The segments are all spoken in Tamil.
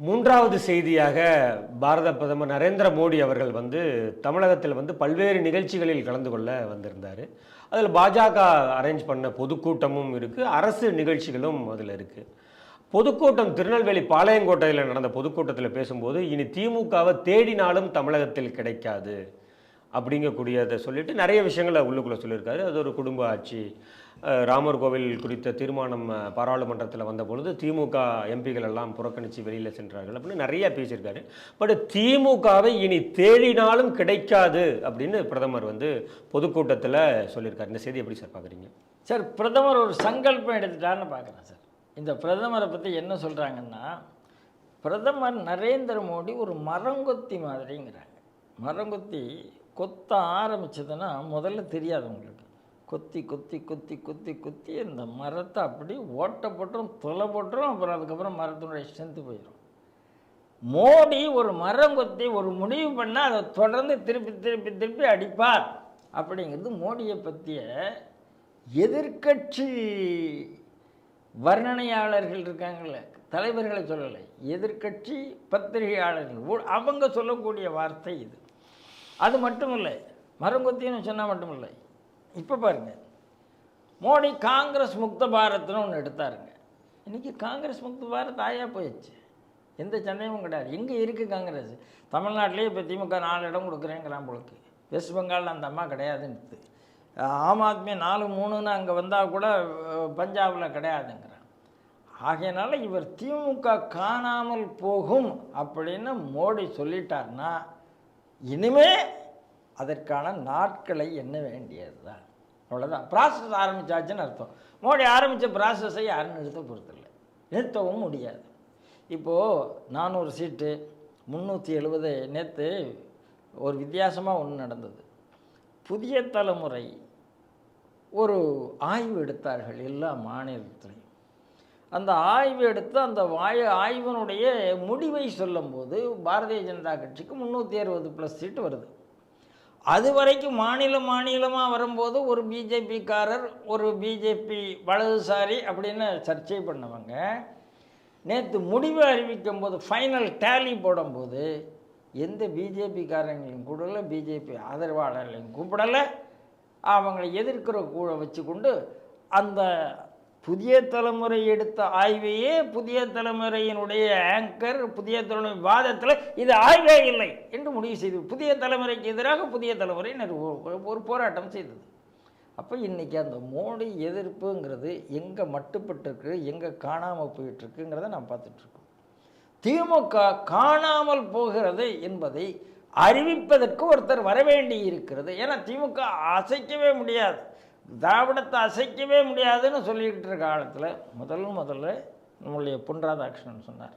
மூன்றாவது செய்தியாக பாரத பிரதமர் நரேந்திர மோடி அவர்கள் வந்து தமிழகத்தில் வந்து பல்வேறு நிகழ்ச்சிகளில் கலந்து கொள்ள வந்திருந்தார். அதில் பாஜக அரேஞ்ச் பண்ண பொதுக்கூட்டமும் இருக்குது அரசு நிகழ்ச்சிகளும் அதில் இருக்குது பொதுக்கூட்டம் திருநெல்வேலி பாளையங்கோட்டையில் நடந்த பொதுக்கூட்டத்தில் பேசும்போது இனி திமுகவை தேடினாலும் தமிழகத்தில் கிடைக்காது. அப்படிங்கக்கூடியதை சொல்லிட்டு நிறைய விஷயங்களை உள்ளுக்குள்ளே சொல்லியிருக்காரு. அது ஒரு குடும்ப ஆட்சி. ராமர் கோவில் குறித்த தீர்மானம் பாராளுமன்றத்தில் வந்த பொழுது திமுக எம்பிகள் எல்லாம் புறக்கணித்து வெளியில் சென்றார்கள் அப்படின்னு நிறைய பேசியிருக்காரு. பட் திமுகவை இனி தேடினாலும் கிடைக்காது அப்படின்னு பிரதமர் வந்து பொதுக்கூட்டத்தில் சொல்லியிருக்காரு. இந்த செய்தி எப்படி சார் பார்க்குறீங்க? சார் பிரதமர் ஒரு சங்கல்பம் எடுத்துட்டான்னு பார்க்குறேன் சார். இந்த பிரதமரை பற்றி என்ன சொல்கிறாங்கன்னா பிரதமர் நரேந்திர மோடி ஒரு மரங்கொத்தி மாதிரிங்கிறாங்க. மரங்கொத்தி கொத்த ஆரம்பிச்சதுன்னா முதல்ல தெரியாது உங்களுக்கு. கொத்தி கொத்தி கொத்தி கொத்தி கொத்தி இந்த மரத்தை அப்படி ஓட்ட போட்டுரும் தொலை போட்டுரும் அப்புறம் அதுக்கப்புறம் மரத்தினுடைய ஸ்ட்ரென்த்து போயிடும் மோடி ஒரு மரம் கொத்தி ஒரு முடிவு பண்ணால் அதை தொடர்ந்து திருப்பி திருப்பி திருப்பி அடிப்பார். அப்படிங்கிறது மோடியை பற்றிய எதிர்க்கட்சி வர்ணனையாளர்கள் இருக்காங்கல்ல தலைவர்களை சொல்லலை. எதிர்க்கட்சி பத்திரிகையாளர்கள். அவங்க சொல்லக்கூடிய வார்த்தை இது. அது மட்டும் இல்லை மரங்கொத்தின்னு சொன்னால் மட்டும் இல்லை. இப்போ பாருங்கள் மோடி காங்கிரஸ் முக்த பாரத்னு ஒன்று எடுத்தாருங்க. இன்றைக்கி காங்கிரஸ் முக்த பாரத் ஆயா போயிடுச்சு. எந்த சண்டையும் கிடையாது. எங்கே இருக்குது காங்கிரஸ். தமிழ்நாட்டிலே இப்போ திமுக நாலு இடம் கொடுக்குறேங்கிறான் பொழுது வெஸ்ட் பெங்காலில் அந்த அம்மா கிடையாதுன்னு ஆம் ஆத்மி நாலு மூணுன்னு அங்கே வந்தால் கூட பஞ்சாபில் கிடையாதுங்கிறான். ஆகையினால இவர் திமுக காணாமல் போகும் அப்படின்னு மோடி சொல்லிட்டார்னா இனிமே அதற்கான நாட்களை எண்ண வேண்டியது தான் அவ்வளோதான் ப்ராசஸ் ஆரம்பித்தாச்சுன்னு அர்த்தம். மோடி ஆரம்பித்த ப்ராசஸை யாரும் நிறுத்த பொறுத்தில்லை நிறுத்தவும் முடியாது. இப்போது நானூறு சீட்டு முந்நூற்றி எழுபது நேற்று ஒரு வித்தியாசமாக ஒன்று நடந்தது. புதிய தலைமுறை ஒரு ஆய்வு எடுத்தார்கள் எல்லா மாநிலத்திலையும். அந்த ஆய்வு எடுத்து அந்த வாய ஆய்வினுடைய முடிவை சொல்லும்போது பாரதிய ஜனதா கட்சிக்கு முந்நூற்றி அறுபது ப்ளஸ் சீட்டு வருது. அது வரைக்கும் மாநில மாநிலமாக வரும்போது ஒரு பிஜேபிக்காரர் ஒரு பிஜேபி வலதுசாரி அப்படின்னு சர்ச்சை பண்ணவங்க நேற்று முடிவு அறிவிக்கும் போது ஃபைனல் டேலி போடும்போது எந்த பிஜேபிக்காரங்களையும் கூடல பிஜேபி ஆதரவாளர்களையும் கூப்பிடலை. அவங்களை எதிர்க்கிற கூட வச்சுக்கொண்டு அந்த புதிய தலைமுறை எடுத்த ஆய்வையே புதிய தலைமுறையினுடைய ஆங்கர் புதிய தலைமுறை வாதத்தில் இது ஆய்வே இல்லை என்று முடிவு செய்து புதிய தலைமுறைக்கு எதிராக புதிய தலைமுறை ஒரு- ஒரு போராட்டம் செய்தது. அப்போ இன்றைக்கி அந்த மோடி எதிர்ப்புங்கிறது எங்கே மட்டுப்பட்டிருக்கு எங்கே காணாமல் போயிட்டுருக்குங்கிறத நான் பார்த்துட்ருக்கோம் திமுக காணாமல் போகிறது என்பதை அறிவிப்பதற்கு ஒருத்தர் வரவேண்டி இருக்கிறது ஏன்னா திமுக அசைக்கவே முடியாது. திராவிடத்தை அசைக்கவே முடியாதுன்னு சொல்லிக்கிட்டு இருக்க காலத்தில் முதல் முதல்ல நம்முடைய பொன்ராதாகிருஷ்ணன் சொன்னார்.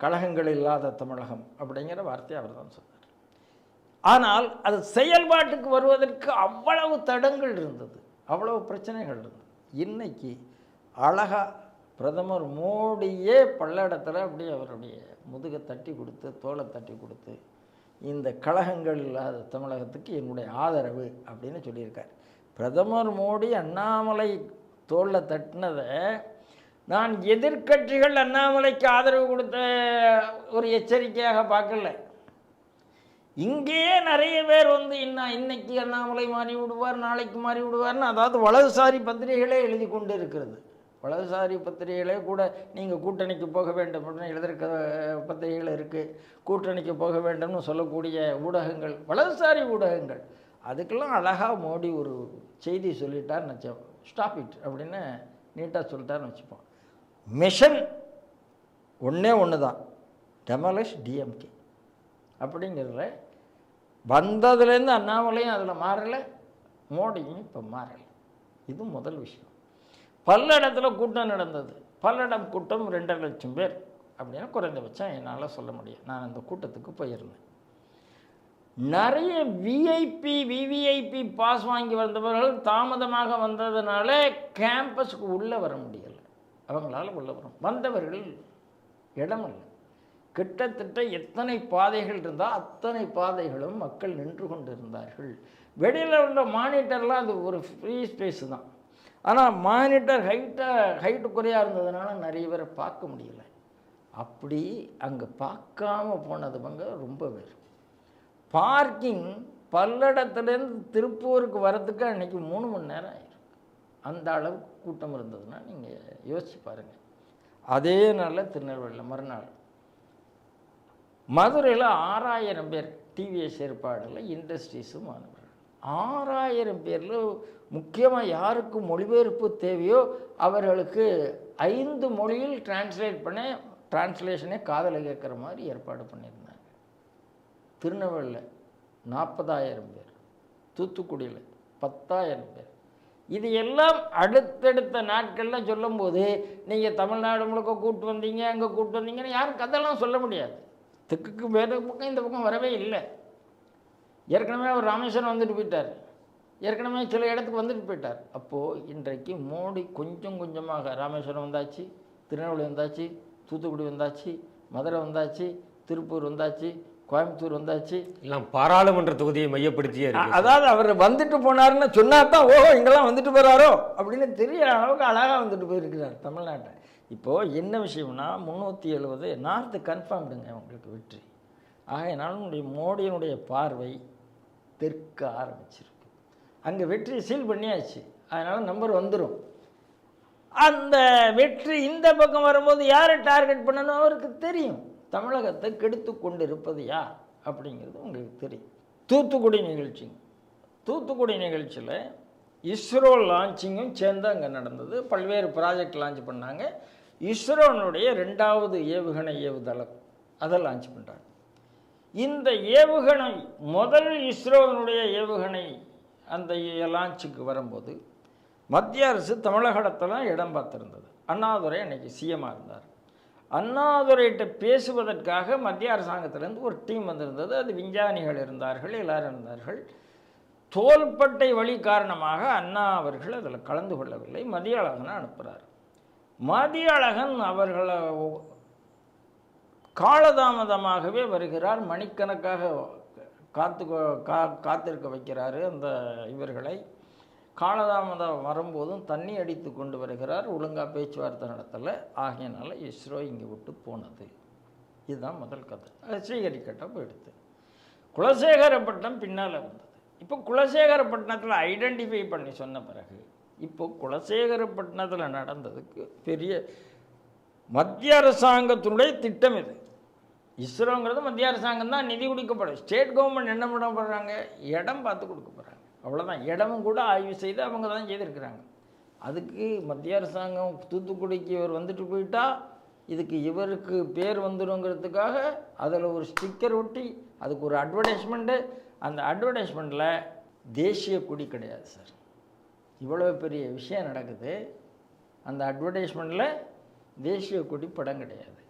கழகங்கள் இல்லாத தமிழகம் அப்படிங்கிற வார்த்தையை அவர் தான் சொன்னார். ஆனால் அது செயல்பாட்டுக்கு வருவதற்கு அவ்வளவு தடங்கள் இருந்தது அவ்வளவு பிரச்சனைகள் இருந்தது. இன்னைக்கு அழகா பிரதமர் மோடியே பல்லடத்தில் அப்படியே அவருடைய முதுகை தட்டி கொடுத்து தோலை தட்டி கொடுத்து இந்த கழகங்கள் இல்லாத தமிழகத்துக்கு என்னுடைய ஆதரவு அப்படின்னு சொல்லியிருக்கார். பிரதமர் மோடி அண்ணாமலை தோளில் தட்டினதை நான் எதிர்க்கட்சிகள் அண்ணாமலைக்கு ஆதரவு கொடுத்த ஒரு எச்சரிக்கையாக பார்க்கல. இங்கேயே நிறைய பேர் வந்து இன்னும் இன்னைக்கு அண்ணாமலை மாறி விடுவார் நாளைக்கு மாறி விடுவார்னு அதாவது வலதுசாரி பத்திரிகைகளே எழுதி கொண்டு இருக்கிறது. வலதுசாரி பத்திரிகைகளே கூட நீங்கள் கூட்டணிக்கு போக வேண்டும் அப்படின்னு எழுதிருக்க பத்திரிகைகள் இருக்குது கூட்டணிக்கு போக வேண்டும்னு சொல்லக்கூடிய ஊடகங்கள் வலதுசாரி ஊடகங்கள் அதுக்கெல்லாம் அழகாக மோடி ஒரு செய்தி சொல்லிட்டார்னு வச்சோம் ஸ்டாப் இட் அப்படின்னு நீட்டாக சொல்லிட்டாருன்னு வச்சுப்போம். மிஷன் ஒன்றே ஒன்று தான் டெமலிஷ் டிஎம்கே அப்படிங்கிறதுல வந்ததுலேருந்து அண்ணாமலையும் அதில் மாறலை மோடியும் இப்போ மாறலை. இது முதல் விஷயம். பல்லடத்துல கூட்டம் நடந்தது. பல்லடம் கூட்டம் ரெண்டரை லட்சம் பேர் அப்படின்னா குறைந்தபட்சம் என்னால் சொல்ல முடியும். நான் அந்த கூட்டத்துக்கு போயிருந்தேன். நிறைய விஐபி விவிஐபி பாஸ் வாங்கி வந்தவர்கள் தாமதமாக வந்ததுனால கேம்பஸுக்கு உள்ளே வர முடியலை. அவங்களால உள்ளே வரும் வந்தவர்கள் இடம் இல்லை. கிட்டத்தட்ட எத்தனை பாதைகள் இருந்தால் அத்தனை பாதைகளும் மக்கள் நின்று கொண்டு இருந்தார்கள் வெளியில் உள்ள மானிட்டர்லாம் அது ஒரு ஃப்ரீ ஸ்பேஸ் தான். ஆனால் மானிட்டர் ஹைட்டாக ஹைட்டு குறையாக இருந்ததுனால நிறைய பேரை பார்க்க முடியலை. அப்படி அங்கே பார்க்காம போனதுவங்க ரொம்ப பேர் பார்க்கிங் பல்லடத்துலேருந்து திருப்பூருக்கு வரதுக்கு அன்றைக்கி மூணு மணி நேரம் ஆயிருக்கு அந்த அளவுக்கு கூட்டம் இருந்ததுன்னா நீங்கள் யோசிச்சு பாருங்கள் அதே நாளில் திருநெல்வேலியில் மறுநாள். மதுரையில் ஆறாயிரம் பேர் டிவிஎஸ் ஏற்பாடில் இண்டஸ்ட்ரீஸும் மாணவர்கள் ஆறாயிரம் பேரில் முக்கியமாக யாருக்கு மொழிபெயர்ப்பு தேவையோ அவர்களுக்கு ஐந்து மொழியில் டிரான்ஸ்லேட் பண்ண டிரான்ஸ்லேஷனே காதலை கேட்குற மாதிரி ஏற்பாடு பண்ணியிருந்தேன் திருநெல்வேலியில் நாற்பதாயிரம் பேர் தூத்துக்குடியில் பத்தாயிரம் பேர். இது எல்லாம் அடுத்தடுத்த நாட்களில் சொல்லும்போது நீங்கள் தமிழ்நாடு முழுக்க கூப்பிட்டு வந்தீங்க அங்கே கூப்பிட்டு வந்தீங்கன்னு யாரும் கதையெல்லாம் சொல்ல முடியாது. தெற்குக்கு வேறு பக்கம் இந்த பக்கம் வரவே இல்லை. ஏற்கனவே அவர் ராமேஸ்வரம் வந்துட்டு போயிட்டார். ஏற்கனவே சில இடத்துக்கு வந்துட்டு போயிட்டார். அப்போது இன்றைக்கு மோடி கொஞ்சம் கொஞ்சமாக ராமேஸ்வரம் வந்தாச்சு திருநெல்வேலி வந்தாச்சு தூத்துக்குடி வந்தாச்சு மதுரை வந்தாச்சு திருப்பூர் வந்தாச்சு கோயம்புத்தூர் வந்தாச்சு. எல்லாம் பாராளுமன்ற தொகுதியை மையப்படுத்தியே அதாவது அவர் வந்துட்டு போனாருன்னு சொன்னா தான் ஓஹோ இங்கெல்லாம் வந்துட்டு போறாரோ? அப்படின்னு தெரிய அளவுக்கு அழகாக வந்துட்டு போயிருக்கிறார் தமிழ்நாட்டை. இப்போது என்ன விஷயம்னா முந்நூற்றி எழுபது நார்த்து கன்ஃபார்ம்டுங்க உங்களுக்கு வெற்றி. ஆகையினால உங்களுடைய மோடியினுடைய பார்வை தெற்க ஆரம்பிச்சிருக்கு. அங்கே வெற்றி சீல் பண்ணியாச்சு. அதனால் நம்பர் வந்துடும் அந்த வெற்றி இந்த பக்கம் வரும்போது யாரை டார்கெட் பண்ணணும்? அவருக்கு தெரியும். தமிழகத்தை கெடுத்து கொண்டு இருப்பது யார்? அப்படிங்கிறது உங்களுக்கு தெரியும். தூத்துக்குடி நிகழ்ச்சி தூத்துக்குடி நிகழ்ச்சியில் இஸ்ரோ லான்ச்சிங்கும் சேர்ந்து அங்கே நடந்தது. பல்வேறு ப்ராஜெக்ட் லான்ச் பண்ணாங்க. இஸ்ரோனுடைய ரெண்டாவது ஏவுகணை ஏவுதளம். அதை லான்ச் பண்ணுறாங்க இந்த ஏவுகணை முதல் இஸ்ரோவினுடைய ஏவுகணை அந்த லான்ச்சுக்கு வரும்போது மத்திய அரசு தமிழகத்தில் இடம் பார்த்துருந்தது. அண்ணாதுரை அன்னைக்கு சிஎமாக இருந்தார். அண்ணாதுரைகிட்ட பேசுவதற்காக மத்திய அரசாங்கத்திலேருந்து ஒரு டீம் வந்திருந்தது. அது விஞ்ஞானிகள் இருந்தார்கள் எல்லாரும் இருந்தார்கள். தோள்பட்டை வழி காரணமாக அண்ணா அவர்கள் அதில் கலந்து கொள்ளவில்லை. மதிய அழகனை அனுப்புகிறார் மதிய அழகன் அவர்களை காலதாமதமாகவே வருகிறார். மணிக்கணக்காக காத்து கா காத்திருக்க வைக்கிறாரு அந்த இவர்களை. காலதாமதம் வரும்போதும் தண்ணி அடித்து கொண்டு வருகிறார். ஒழுங்காக பேச்சுவார்த்தை நடத்தலை. ஆகையினால இஸ்ரோ இங்கே விட்டு போனது. இதுதான் முதல் கதை. அது ஸ்ரீஹரிக்கட்டம் போயிடுது குலசேகரப்பட்டினம் பின்னால் வந்தது. இப்போ குலசேகரப்பட்டினத்தில் ஐடென்டிஃபை பண்ணி சொன்ன பிறகு இப்போ குலசேகரப்பட்டினத்தில் நடந்ததுக்கு பெரிய மத்திய அரசாங்கத்தினுடைய திட்டம் இது. இஸ்ரோங்கிறது மத்திய அரசாங்கம் தான் நிதி கொடுக்கப்படும் ஸ்டேட் கவர்மெண்ட் என்ன பண்ண போகிறாங்க இடம் பார்த்து கொடுக்க போகிறாங்க அவ்வளோதான் இடமும் கூட ஆய்வு செய்து அவங்க தான் செய்திருக்கிறாங்க. அதுக்கு மத்திய அரசாங்கம் தூத்துக்குடிக்கு இவர் வந்துட்டு போயிட்டா இதுக்கு இவருக்கு பேர் வந்துருங்கிறதுக்காக அதில் ஒரு ஸ்டிக்கர் ஒட்டி அதுக்கு ஒரு அட்வர்டைஸ்மெண்ட்டு அந்த அட்வர்டைஸ்மெண்ட்டில் தேசிய கொடி கிடையாது சார். இவ்வளோ பெரிய விஷயம் நடக்குது. அந்த அட்வர்டைஸ்மெண்ட்டில் தேசிய கொடி படம் கிடையாது.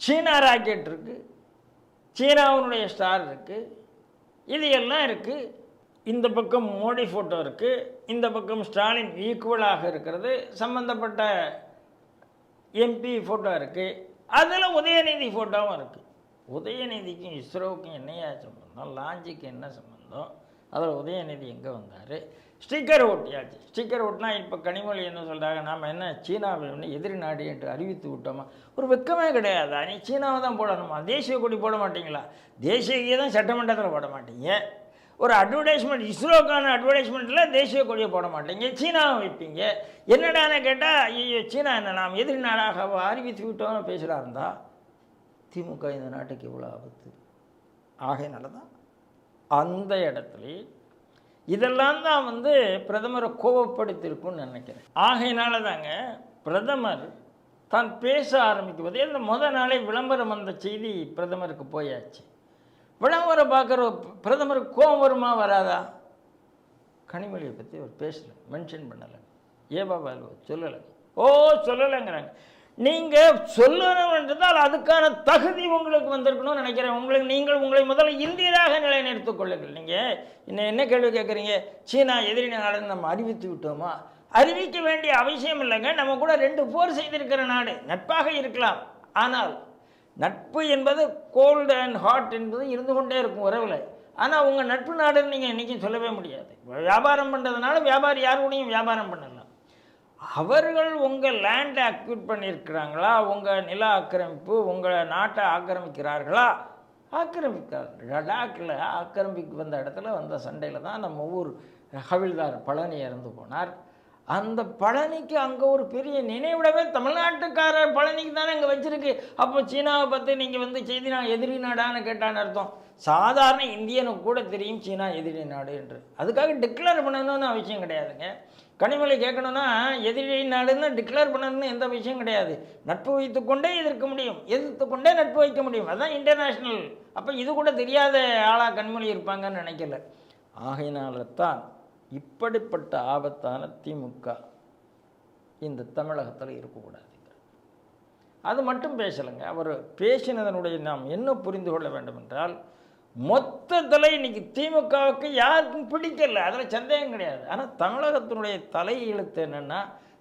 சீனா ராக்கெட் இருக்குது சீனாவுடைய ஸ்டார் இருக்குது இது எல்லாம் இருக்குது இந்த பக்கம் மோடி ஃபோட்டோ இருக்குது இந்த பக்கம் ஸ்டாலின் ஈக்குவலாக இருக்கிறது சம்மந்தப்பட்ட எம்பி ஃபோட்டோ இருக்குது அதில் உதயநிதி ஃபோட்டோவும் இருக்குது உதயநிதிக்கும் இஸ்ரோவுக்கும் என்னையா சம்பந்தம்? லாஞ்சிக்கு என்ன சம்பந்தம்? அதில் உதயநிதி எங்கே வந்தார்? ஸ்டிக்கர் ஓட்டியாச்சு. ஸ்டிக்கர் ஓட்டினா இப்போ கனிமொழி என்ன சொல்கிறாங்க நாம் என்ன சீனாவை ஒன்று எதிரி நாடு என்று அறிவித்து விட்டோமா? ஒரு வெக்கமே கிடையாது. நீ சீனாவை தான் போடணுமா? தேசிய கொடி போட மாட்டீங்களா? தேசிய கீதம் சட்டமன்றத்தில் போட மாட்டீங்க. ஒரு அட்வர்டைஸ்மெண்ட் இஸ்ரோக்கான அட்வர்டைஸ்மெண்ட்டில் தேசிய கொடியை போட மாட்டீங்க சீனாவை வைப்பீங்க. என்னடான்னு கேட்டால் ஐயோ சீனா என்ன நாம் எதிரி நாடாக அறிவித்து விட்டோம்னு பேசுகிறா இருந்தா திமுக இந்த நாட்டுக்கு இவ்வளோ ஆபத்து. ஆகையினால தான் அந்த இடத்துல இதெல்லாம் தான் வந்து பிரதமரை கோபப்படுத்தியிருக்கும்னு நினைக்கிறேன். ஆகையினால தாங்க பிரதமர் தான் பேச ஆரம்பிக்கும் இந்த முத நாளே விளம்பரம் வந்த செய்தி பிரதமருக்கு போயாச்சு. விளம்பரம் பார்க்குற பிரதமருக்கு கோபம் வருமா வராதா? கனிமொழியை பற்றி அவர் பேசலை மென்ஷன் பண்ணலை. ஏ பாபா சொல்லலை. ஓ சொல்லலைங்கிறாங்க. நீங்கள் சொல்லணும் என்றால் அதுக்கான தகுதி உங்களுக்கு வந்திருக்கணும்னு நினைக்கிறேன். உங்களுக்கு நீங்கள் உங்களை முதல்ல இந்தியராக நிலைநிறுத்திக் கொள்ளுங்கள். நீங்கள் இன்னும் என்ன கேள்வி கேட்குறீங்க? சீனா எதிரி நாடு நம்ம அறிவித்து விட்டோமா? அறிவிக்க வேண்டிய அவசியம் இல்லைங்க. நம்ம கூட ரெண்டு போர் செய்திருக்கிற நாடு. நட்பாக இருக்கலாம். ஆனால் நட்பு என்பது கோல்டு அண்ட் ஹாட் என்பது இருந்து கொண்டே இருக்கும் உறவில். ஆனால் உங்கள் நட்பு நாடுன்னு நீங்கள் என்றைக்கும் சொல்லவே முடியாது. வியாபாரம் பண்ணுறதுனால வியாபாரி யார் கூடயும் வியாபாரம் பண்ணலாம். அவர்கள் உங்கள் லேண்டை அக்யூட் பண்ணியிருக்கிறாங்களா? உங்கள் நில ஆக்கிரமிப்பு உங்கள் நாட்டை ஆக்கிரமிக்கிறார்களா? ஆக்கிரமிக்கிறார்கள் லடாக்கில் ஆக்கிரமிக்கு வந்த இடத்துல வந்த சண்டையில் தான் நம்ம ஊர் ஹவில்தார் பழனி இறந்து போனார். அந்த பழனிக்கு அங்கே ஒரு பெரிய நினைவிடமே. தமிழ்நாட்டுக்காரர் பழனிக்கு தானே இங்கே வச்சிருக்கு. அப்போ சீனாவை பற்றி நீங்கள் வந்து செய்தி நான் எதிரி நாடான்னு கேட்டான்னு அர்த்தம். சாதாரண இந்தியனுக்கு கூட தெரியும் சீனா எதிரி நாடு என்று. அதுக்காக டிக்ளேர் பண்ணணும்னு அவசியம் கிடையாதுங்க. கனிமொழி கேட்கணும்னா எதிரி நாடுன்னு டிக்ளேர் பண்ணணும்னு எந்த விஷயம் கிடையாது. நட்பு வைத்துக்கொண்டே எதிர்க்க முடியும். எதிர்த்து கொண்டே நட்பு வைக்க முடியும். அதுதான் இன்டர்நேஷ்னல் அப்போ இது கூட தெரியாத ஆளாக கனிமொழி இருப்பாங்கன்னு நினைக்கல. ஆகையினால தான் இப்படிப்பட்ட ஆபத்தான திமுக இந்த தமிழகத்தில் இருக்கக்கூடாதுங்க அது மட்டும் பேசலைங்க. அவர் பேசினதனுடைய நாம் என்ன புரிந்து கொள்ள வேண்டும் என்றால் மொத்தத்தில் இன்னைக்கு திமுகவுக்கு யாருக்கும் பிடிக்கல. அதில் சந்தேகம் கிடையாது. ஆனால் தமிழகத்தினுடைய தலையெழுத்து என்னென்னா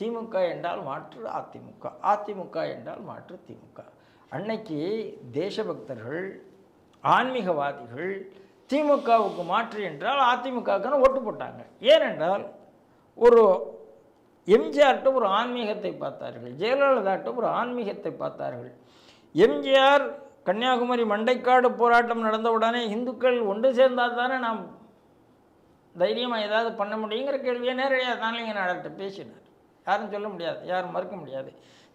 திமுக என்றால் மாற்று அதிமுக அதிமுக என்றால் மாற்று திமுக. அன்னைக்கு தேசபக்தர்கள் ஆன்மீகவாதிகள் திமுகவுக்கு மாற்று என்றால் அதிமுகவுக்குன்னு ஓட்டு போட்டாங்க. ஏனென்றால் ஒரு எம்ஜிஆர்கிட்ட ஒரு ஆன்மீகத்தை பார்த்தார்கள். ஜெயலலிதாட்ட ஒரு ஆன்மீகத்தை பார்த்தார்கள். எம்ஜிஆர் கன்னியாகுமரி மண்டைக்காடு போராட்டம் நடந்தவுடனே இந்துக்கள் ஒன்று சேர்ந்தால் தானே நாம் தைரியமாக ஏதாவது பண்ண முடியுங்கிற கேள்வியை நேரடியாக தானே நாடாட்ட பேசினார். யாரும் சொல்ல முடியாது யாரும் மறுக்க முடியாது.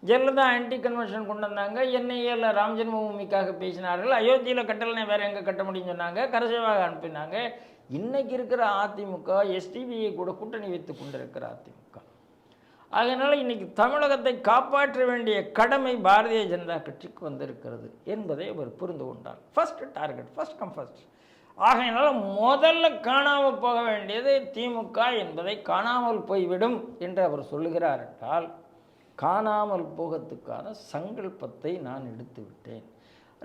ஜெயலலிதா ஆன்டி கன்வென்ஷன் கொண்டு வந்தாங்க. என்ஐஏல ராம் ஜென்மபூமிக்காக பேசினார்கள். அயோத்தியில் கட்டலனை வேறு எங்கே கட்ட முடியும்னு சொன்னாங்க. கரசேவாக அனுப்பினாங்க. இன்னைக்கு இருக்கிற அதிமுக எஸ்டிபிஐ கூட கூட்டணி வைத்து கொண்டிருக்கிற அதிமுக. அதனால் இன்னைக்கு தமிழகத்தை காப்பாற்ற வேண்டிய கடமை பாரதிய ஜனதா கட்சிக்கு வந்திருக்கிறது என்பதை அவர் புரிந்து கொண்டார். First target first come first ஆகையினால முதல்ல காணாமல் போக வேண்டியது திமுக என்பதை காணாமல் போய்விடும் என்று அவர் சொல்லுகிறார் என்றால் காணாமல் போகத்துக்கான சங்கல்பத்தை நான் எடுத்து விட்டேன்.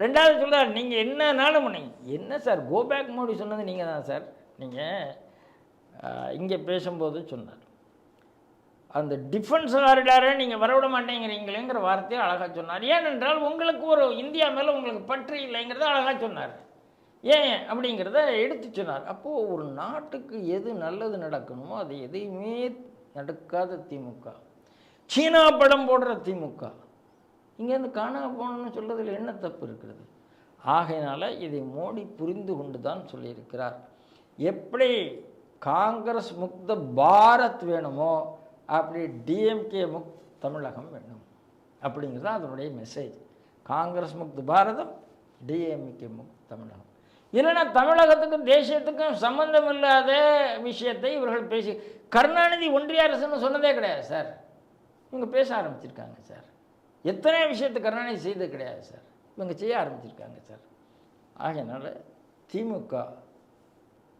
ரெண்டாவது சொல்கிறார் நீங்கள் என்னனாலும் பண்ணீங்க என்ன சார் கோபேக் மோடி சொன்னது நீங்கள் தான் சார். நீங்கள் இங்கே பேசும்போது சொன்னார். அந்த டிஃபென்ஸ் காரிடாரை நீங்கள் வரவிட மாட்டேங்கிறீங்களேங்கிற வார்த்தையை அழகாக சொன்னார். ஏனென்றால் உங்களுக்கு ஒரு இந்தியா மேலே உங்களுக்கு பற்று இல்லைங்கிறத அழகாக சொன்னார். ஏன் அப்படிங்கிறத எடுத்து சொன்னார். அப்போது ஒரு நாட்டுக்கு எது நல்லது நடக்கணுமோ அது எதையுமே நடக்காத திமுக. சீனா படம் போடுற திமுக. இங்கேருந்து காணா போகணும்னு சொல்கிறதுல என்ன தப்பு இருக்கிறது? ஆகையினால் இதை மோடி புரிந்து கொண்டு தான் சொல்லியிருக்கிறார். எப்படி காங்கிரஸ் முக்த பாரத் வேணுமோ அப்படி டிஎம்கே முக் தமிழகம் வேணும். அப்படிங்கிறது தான் அதனுடைய மெசேஜ் காங்கிரஸ் முக்து பாரதம் டிஎம்கே முக் தமிழகம். இல்லைன்னா தமிழகத்துக்கும் தேசியத்துக்கும் சம்பந்தம் இல்லாத விஷயத்தை இவர்கள் பேசி கருணாநிதி ஒன்றிய அரசுன்னு சொன்னதே கிடையாது சார். இவங்க பேச ஆரம்பிச்சிருக்காங்க சார். எத்தனை விஷயத்தை கருணாநிதி செய்தது கிடையாது சார். இவங்க செய்ய ஆரம்பிச்சிருக்காங்க சார். ஆகையினால திமுக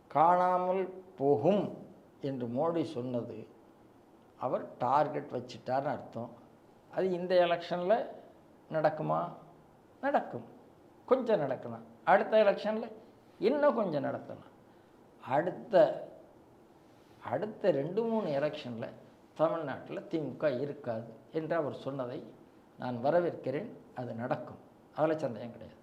காணாமல் போகும் என்று மோடி சொன்னது அவர் டார்கெட் வச்சிட்டார்னு அர்த்தம். அது இந்த எலெக்ஷனில் நடக்குமா? நடக்கும். கொஞ்சம் நடக்கலாம். அடுத்த எலெக்ஷனில் இன்னும் கொஞ்சம் நடத்தலாம். அடுத்த அடுத்த ரெண்டு மூணு எலெக்ஷனில் தமிழ்நாட்டில் திமுக இருக்காது என்று அவர் சொன்னதை நான் வரவேற்கிறேன். அது நடக்கும். அதில் சந்தேகம் கிடையாது.